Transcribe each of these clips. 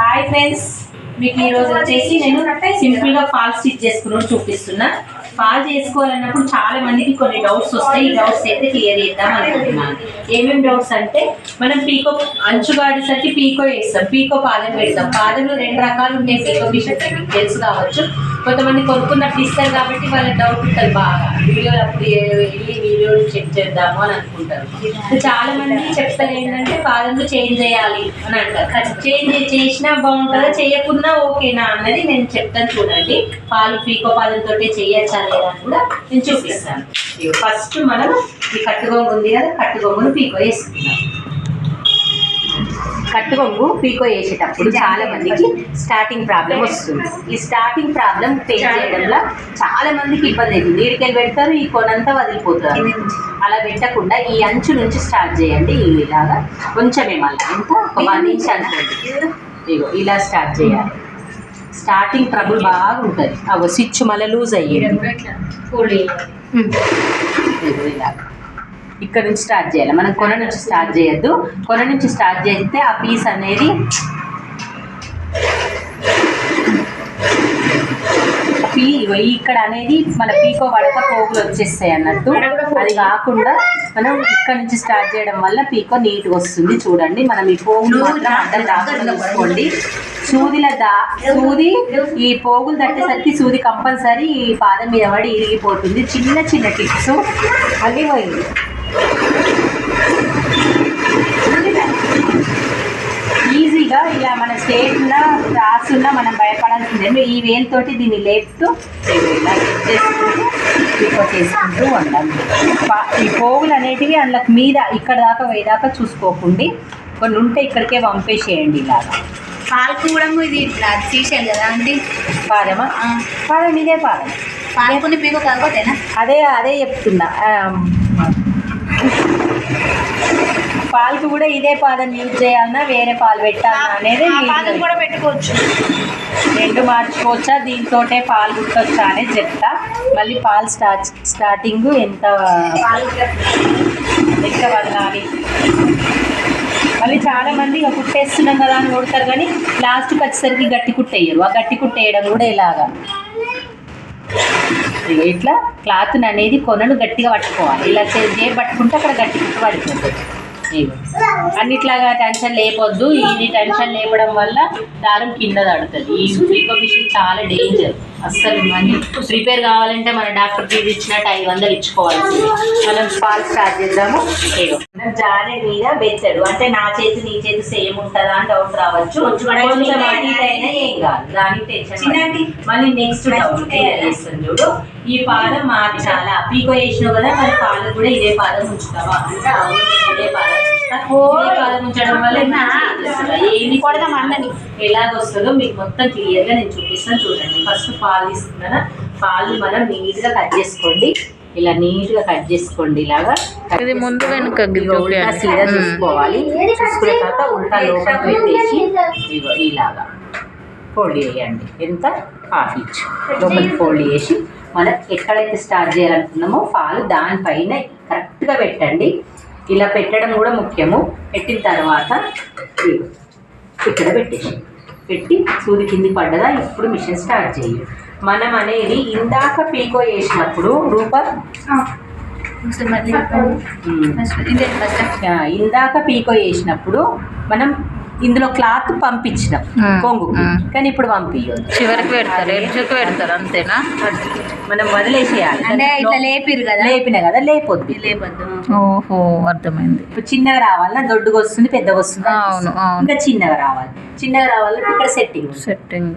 Hi friends మీకు ఈ రోజు వచ్చేసి నేను సింపుల్గా ఫాల్ స్టిచ్ చేసుకుని చూపిస్తున్నా. ఫాల్ చేసుకోవాలన్నప్పుడు చాలా మందికి కొన్ని డౌట్స్ వస్తాయి. ఈ డౌట్స్ అయితే క్లియర్ చేద్దాం అనుకుంటున్నాను. ఏమేమి డౌట్స్ అంటే మనం పీకో అంచు గాడేసరికి పీకో వేస్తాం. పీకో పాదం పెడతాం. పాదంలో రెండు రకాలు ఉంటాయి పీకో మిషన్ తెలుసు కావచ్చు. కొంతమంది కొనుక్కున్నప్పుడు ఇస్తారు కాబట్టి వాళ్ళ డౌట్ ఉంటుంది బాగా. వీడియో అప్పుడు వెళ్ళి వీడియో చెక్ చేద్దాము అని అనుకుంటారు. చాలా మంది చెప్తారు ఏంటంటే పాదంలో చేంజ్ చేయాలి అని అంటారు. చేంజ్ చేసినా బాగుంటుందా చేయకున్నా ఓకేనా అన్నది నేను చెప్తాను చూడండి. పాలు పీకో పాదంతో చేయొచ్చా లేదా అని కూడా నేను చూపిస్తాను. ఫస్ట్ మనం ఈ కట్టుగొంగు ఉంది కదా కట్టుగొంగును పీకో వేసుకుందాం కట్టుకొంగు పీకో వేసేటప్పుడు చాలా మందికి స్టార్టింగ్ ప్రాబ్లం వస్తుంది. ఈ స్టార్టింగ్ ప్రాబ్లం ఫేస్ చేయడంలో చాలా మందికి ఇబ్బంది అవుతుంది. నీడికెళ్ళి పెడతారు ఈ కొనంతా వదిలిపోతారు. అలా పెట్టకుండా ఈ అంచు నుంచి స్టార్ట్ చేయండి. ఇలాగా కొంచెమే మళ్ళీ. ఎంత ఒక వన్ ఇంచ్ అనుకోండి ఇగో ఇలా స్టార్ట్ చేయాలి. స్టార్టింగ్ ట్రబుల్ బాగుంటుంది అగో స్విచ్ మళ్ళీ లూజ్ అయ్యేది. ఇదిగో ఇలా ఇక్కడ నుంచి స్టార్ట్ చేయాలి. మనం కొన నుంచి స్టార్ట్ చేయొద్దు. కొన నుంచి స్టార్ట్ చేస్తే ఆ పీస్ అనేది పీ ఇక్కడ అనేది మన పీకో వడక పోగులు వచ్చేస్తాయి అన్నట్టు. అది కాకుండా మనం ఇక్కడ నుంచి స్టార్ట్ చేయడం వల్ల పీకో నీట్గా వస్తుంది. చూడండి మనం ఈ పోగులు అడ్డం రాకుండా చూసుకోండి సూదిల దా సూది ఈ పోగులు తట్టేసరికి సూది కంపల్సరీ ఈ పాదం మీద పడి ఇరిగిపోతుంది. చిన్న చిన్న టిప్స్. అన్నీ ఈజీగా ఇలా మన స్టేట్లో రాసున్నా మనం భయపడాల్సిందే. ఈ వేలుతోటి దీన్ని లేపుతూ ఇలా చేసుకుంటూ చేసుకుంటూ ఉండాలి ఈ పోగులు అనేటివి అందులోకి మీద ఇక్కడ దాకా పోయేదాకా చూసుకోకండి. కొన్ని ఉంటే ఇక్కడికే పంపేసేయండి ఇలాగా. పాలకు కూడా ఇది ఇట్లా తీసేయాలి కదా అంటే పాదమా పాదం ఇదే పాదం పాలకుని పీకు కాకపోతేనా? అదే అదే చెప్తున్నా. పాలకు కూడా ఇదే పాదం యూజ్ చేయాలన్నా వేరే పాలు పెట్టాలన్నా అనేది కూడా పెట్టుకోవచ్చు. రెండు మార్చుకోవచ్చా? దీంతోటే పాలు కుట్టొచ్చా అనేది చెప్తా. మళ్ళీ పాలు స్టార్ట్ స్టార్టింగ్ ఎంత ఎంత వదలాలి మళ్ళీ చాలా మంది ఇక కుట్టేస్తున్నాం కదా అని కొడతారు కానీ లాస్ట్కి వచ్చేసరికి గట్టి కుట్టేయరు ఆ గట్టి కుట్టేయడం కూడా ఇలాగా ఇట్లా క్లాత్ అనేది కొనను గట్టిగా పట్టుకోవాలి. ఇలా చే- చేయి పట్టుకుంటే అక్కడ గట్టి కుట్టు పడిపోతుంది. అన్నిట్లాగా టెన్షన్ లేపొద్దు. ఇది టెన్షన్ లేపడం వల్ల దారం కింద తడుతుంది. ఈ పీకో విషయం చాలా డేంజర్ అస్సలు మనీ రిపేర్ కావాలంటే మన డాక్టర్ ఫీజు ఇచ్చినట్టు ఐదు వందలు ఇచ్చుకోవాల్సింది మనం పాలు స్టార్ట్ చేద్దాము. జారే మీద బెచ్చడు అంటే నా చేతి నీ చేతి సేమ్ ఉంటుందా అని డౌట్ రావచ్చు. ఏం కాదు. దానికి టెన్షన్. మళ్ళీ నెక్స్ట్ చూడు. ఈ పాదం మార్చాలా? పీకో వేసినావు కదా మరి పాలు కూడా ఇదే పాదం ఉంచుతావా? అంటే ఇదే పాదం. ఉంచడం వల్ల కొడదాం అన్నని. ఎలాగొస్తుందో మీకు మొత్తం క్లియర్గా నేను చూపిస్తాను చూడండి ఫస్ట్ పాలు తీసుకున్నానా పాలు మనం నీట్గా కట్ చేసుకోండి ఇలా నీట్గా కట్ చేసుకోండి ఇలాగా ఇది ముందు వెనుక ఉల్టా. సీదా. చూసుకోవాలి చూసుకున్న తర్వాత ఉల్టా లోపల పెట్టేసి ఇలాగా ఫోల్డ్ చేయండి. ఎంత? Half inch. లోపలికి ఫోల్డ్ చేసి మనం ఎక్కడైతే స్టార్ట్ చేయాలనుకున్నామో పాలు దానిపైన కరెక్ట్గా పెట్టండి. ఇలా పెట్టడం కూడా ముఖ్యము. పెట్టిన తర్వాత ఇక్కడ పెట్టేసి పెట్టి సూది కింది పడ్డదా? ఇప్పుడు మిషన్ స్టార్ట్ చేయి మనం అనేది ఇందాక పీకో వేసినప్పుడు రూప? ఇందాక పీకో వేసినప్పుడు మనం ఇందులో క్లాత్ పంపించినాం. కొంగు. కానీ ఇప్పుడు పంపించదు చివరికి పెడతారు పెడతారు అంతేనా? మనం వదిలేసేయాలి. అంటే ఇట్లా లేపిరు కదా? లేపిన కదా లేపొద్దు. లేపద్దు. ఓహో అర్థమైంది. ఇప్పుడు చిన్నగా రావాలన్నా దొడ్డుగా వస్తుంది పెద్దగా వస్తుంది అవును, అవును. ఇంకా చిన్నగా రావాలి. చిన్నగా రావాలంటే ఇక్కడ సెట్టింగ్ సెట్టింగ్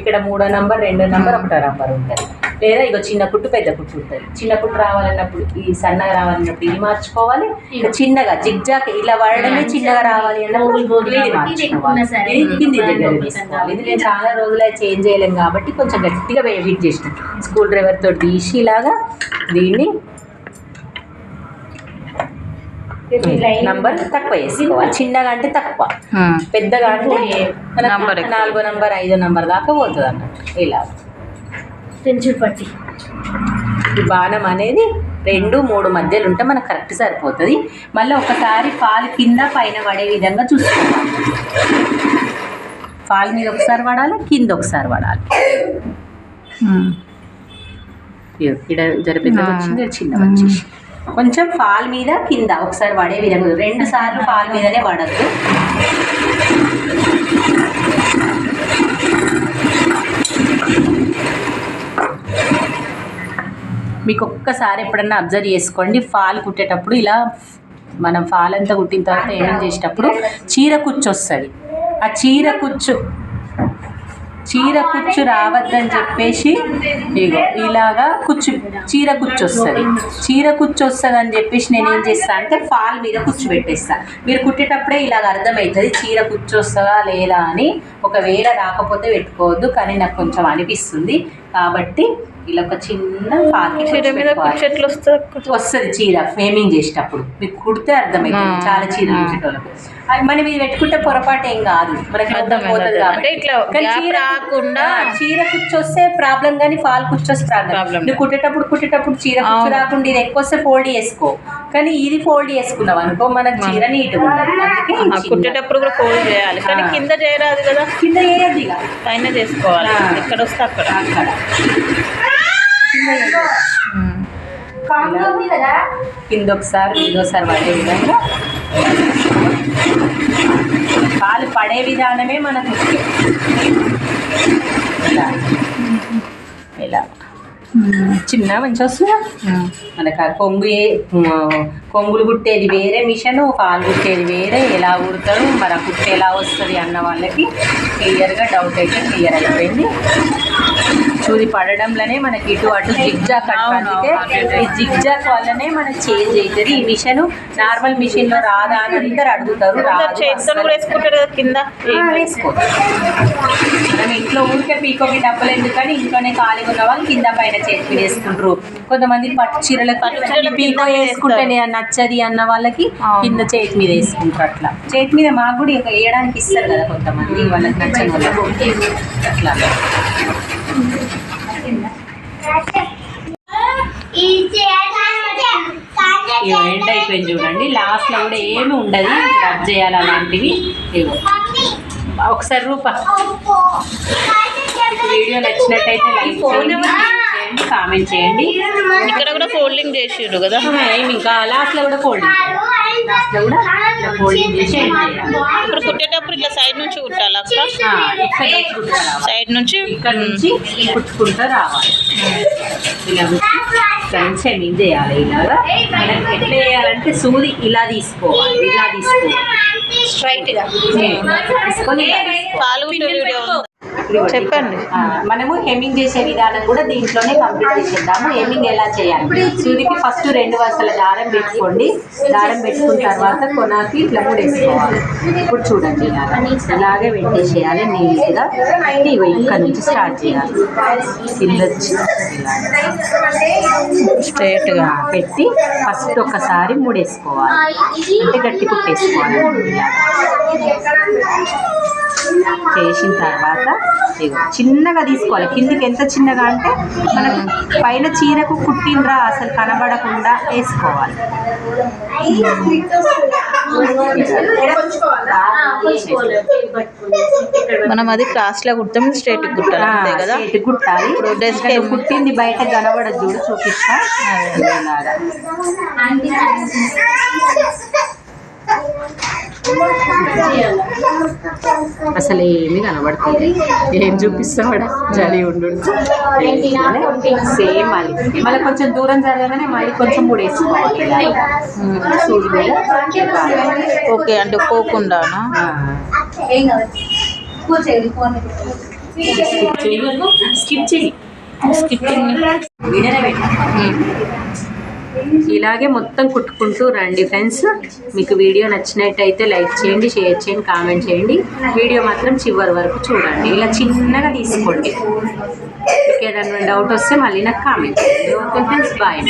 ఇక్కడ మూడో నంబర్ రెండో నంబర్ ఒకటో నంబర్ ఉంటుంది. లేదా ఇక చిన్న కుట్టు పెద్ద కుట్టు ఉంటుంది. చిన్న కుట్టు రావాలన్నప్పుడు ఈ సన్నగా రావాలన్నప్పుడు ఇది మార్చుకోవాలి. ఇక చిన్నగా జిగ్జాక్ ఇలా వాడడమే చిన్నగా రావాలి అన్నప్పుడు ఇది మార్చుకోవాలి. ఇది కింది దగ్గర తీసుకోవాలి. ఇది నేను చాలా రోజులు చేంజ్ చేయలేం కాబట్టి కొంచెం గట్టిగా వెయిట్ చేసిన. స్కూల్ డ్రైవర్ తోటి తీసి ఇలాగా దీన్ని నంబర్ తక్కువ వేసుకోవాలి చిన్నగా అంటే తక్కువ. పెద్దగా అంటే. నాలుగో నంబర్ ఐదో నంబర్ దాకా పోతుంది అన్నట్టు ఇలా. పెన్సిల్ పట్టి. ఈ బాణం అనేది రెండు మూడు మధ్యలో ఉంటే మనకు కరెక్ట్ సరిపోతుంది. మళ్ళీ ఒకసారి పాలు కింద పైన పడే విధంగా చూసుకోవాలి. ఫాల్ మీద ఒకసారి పడాలి కింద ఒకసారి పడాలి. ఇగో, ఇక్కడ జర పెద్ద ఆ. వచ్చింది చిన్న వచ్చేసి కొంచెం ఫాల్ మీద కింద ఒకసారి పడే విధంగా రెండు సార్లు ఫాల్ మీదనే పడద్దు మీకు ఒక్కసారి ఎప్పుడన్నా అబ్జర్వ్ చేసుకోండి ఫాల్ కుట్టేటప్పుడు ఇలా మనం ఫాల్ అంతా కుట్టిన తర్వాత ఏం చేసేటప్పుడు చీర కుచ్చు వస్తుంది. ఆ చీర కుచ్చు చీర కుచ్చు రావద్దని చెప్పేసి ఇగో ఇలాగా కుచ్చు చీర కుచ్చు వస్తుంది చీర కుచ్చు వస్తుంది అని చెప్పేసి నేను ఏం చేస్తాను అంటే ఫాల్ మీద కుచ్చు పెట్టేస్తా. మీరు కుట్టేటప్పుడే ఇలాగ అర్థమవుతుంది చీర కుచ్చు వస్తుందా లేదా అని. ఒకవేళ రాకపోతే పెట్టుకోవద్దు కానీ నాకు కొంచెం అనిపిస్తుంది. కాబట్టి ఇలా ఒక చిన్న చీర మీద వస్తుంది. వస్తుంది చీర ఫ్రేమింగ్ చేసేటప్పుడు మీకు కుడితే అర్థమవుతుంది ఆ. చాలా చీర మనం ఇది పెట్టుకుంటే పొరపాటు ఏం కాదు మనకి అర్థమైంది, అర్థమైంది. కాబట్టి. చీర రాకుండా- చీర కుచ్చొస్తే ప్రాబ్లం కానీ ఫాల్ కుచ్చొస్తే ప్రాబ్లం. నువ్వు కుట్టేటప్పుడు కుట్టేటప్పుడు చీర అవును. రాకుండా ఇది ఎక్కువ వస్తే ఫోల్డ్ చేసుకో కానీ ఇది ఫోల్డ్ చేసుకున్నావు అనుకో మనకు చీర చిన్న- కుట్టేటప్పుడు కూడా ఫోల్డ్ చేయాలి కానీ. కింద చేయరాదు కదా కింద వేయద్దు ఇక పైన చేసుకోవాలి. ఎక్కడ వస్తే అక్కడ అక్కడ కింద కింద ఒకసారి ఇదోసారి పడే విధంగా. పాలు పడే విధానమే మనకు ఇలా. ఇలా. చిన్న మంచి వస్తుందా మనకు ఆ కొంగు కొంగులు కుట్టేది వేరే మిషన్ పాలు కుట్టేది వేరే. ఎలా కుడతారు మన కుట్టే ఎలా వస్తుంది అన్న వాళ్ళకి క్లియర్గా డౌట్ అయితే క్లియర్ అయిపోయింది. చూది పడడంలోనే మనకి ఇటు అటు అందుకే అవును. ఈ జిగ్జాక్ వల్లనే మనకి చేంజ్ అవుతుంది. ఈ మిషన్ నార్మల్ మిషన్లో రాదా అని అందరు అడుగుతారు మనం ఇంట్లో ఊరికే పీకోకి డబ్బులు ఎందుకని ఇంట్లోనే ఖాళీగా ఉన్న వాళ్ళు కింద పైన చేతికి వేసుకుంటారు. కొంతమంది పట్టు చీరలకు పీకో కింద వేసుకుంటే నచ్చది అన్న వాళ్ళకి. కింద చేతి మీద వేసుకుంటారు అట్లా. చేతి మీద మాకు కూడా ఇక వేయడానికి ఇస్తారు కదా కొంతమంది వాళ్ళకి నచ్చని వాళ్ళకి. అట్లా. ఇగో ఎండ్ అయిపోయింది చూడండి. లాస్ట్లో కూడా ఏమి ఉండదు. రబ్ చేయాలి అలాంటివి? ఇగో ఒకసారి రూప. వీడియో నచ్చినట్టయితే లైక్ చేయండి. చేయండి కామెంట్ చేయండి. ఇక్కడ కూడా ఫోల్డింగ్ చేసిర్రు కదా. ఇంకా లాస్ట్లో కూడా ఫోల్డింగ్ కూడా ఫోల్డింగ్ చేసి. ఇప్పుడు కుట్టేటప్పుడు ఇట్లా సైడ్ నుంచి కుట్టాలి అక్క. సైడ్ నుంచి ఇక్కడ నుంచి కుట్టుకుంటూ రావాలి. ఇలా నుంచి ఎండింగ్ చేయాలి ఇలాగా. మనకి ఎట్లా చేయాలంటే సూది ఇలా తీసుకోవాలి ఇలా తీసుకోవాలి. స్ట్రైట్గా. తీసుకొని కుట్టే వీడియో. చెప్పండి. మనము హెమ్మింగ్ చేసే విధానం కూడా దీంట్లోనే కంప్లీట్ చేసేద్దాము. హెమ్మింగ్ ఎలా చేయాలి? సూదికి ఫస్ట్ రెండు వరుసల దారం పెట్టుకోండి. దారం పెట్టుకున్న తర్వాత కొనాకి ఇట్లా కూడా వేసుకోవాలి. ఇప్పుడు చూడండి ఇలాగా. పెట్టేసేయాలి. నీట్గా ఇవి ఇక్కడ నుంచి స్టార్ట్ చేయాలి. కింద వచ్చి స్ట్రైట్గా ఇలా పెట్టి ఫస్ట్ ఒకసారి మూడేసుకోవాలి. అంటే గట్టి కుట్టేసుకోవాలి. ఇలాగా చేసిన తర్వాత ఇగో చిన్నగా తీసుకోవాలి. కిందికి ఎంత చిన్నగా అంటే మనకు పైన చీరకు కుట్టినరా అసలు కనబడకుండా వేసుకోవాలి. మనం అది క్రాస్లో కుడతాం స్ట్రైట్ కుట్టాలి కదా? కుట్టాలి. కుట్టింది బయట కనబడదు చూడు చూపిస్తా. అసలు ఏమి కనబడుతుంది ఏం చూపిస్తావాడా జరి ఉండు. సేమ్ మళ్ళీ మళ్ళీ కొంచెం దూరం జరగగానే మళ్ళీ కొంచెం వేసుకోవాలి మీద ఓకే అంటే పోకుండానా? ఆ. స్కిప్ చేయకు. స్కిప్ చేయి. వీడియోనే పెట్టు. ఇలాగే మొత్తం కుట్టుకుంటూ రండి ఫ్రెండ్స్. మీకు వీడియో నచ్చినట్టయితే లైక్ చేయండి షేర్ చేయండి కామెంట్ చేయండి. వీడియో మాత్రం చివరి వరకు చూడండి. ఇలా చిన్నగా తీసుకోండి. మీకు ఏదైనా డౌట్ వస్తే మళ్ళీ నాకు కామెంట్ చేయండి. Okay friends bye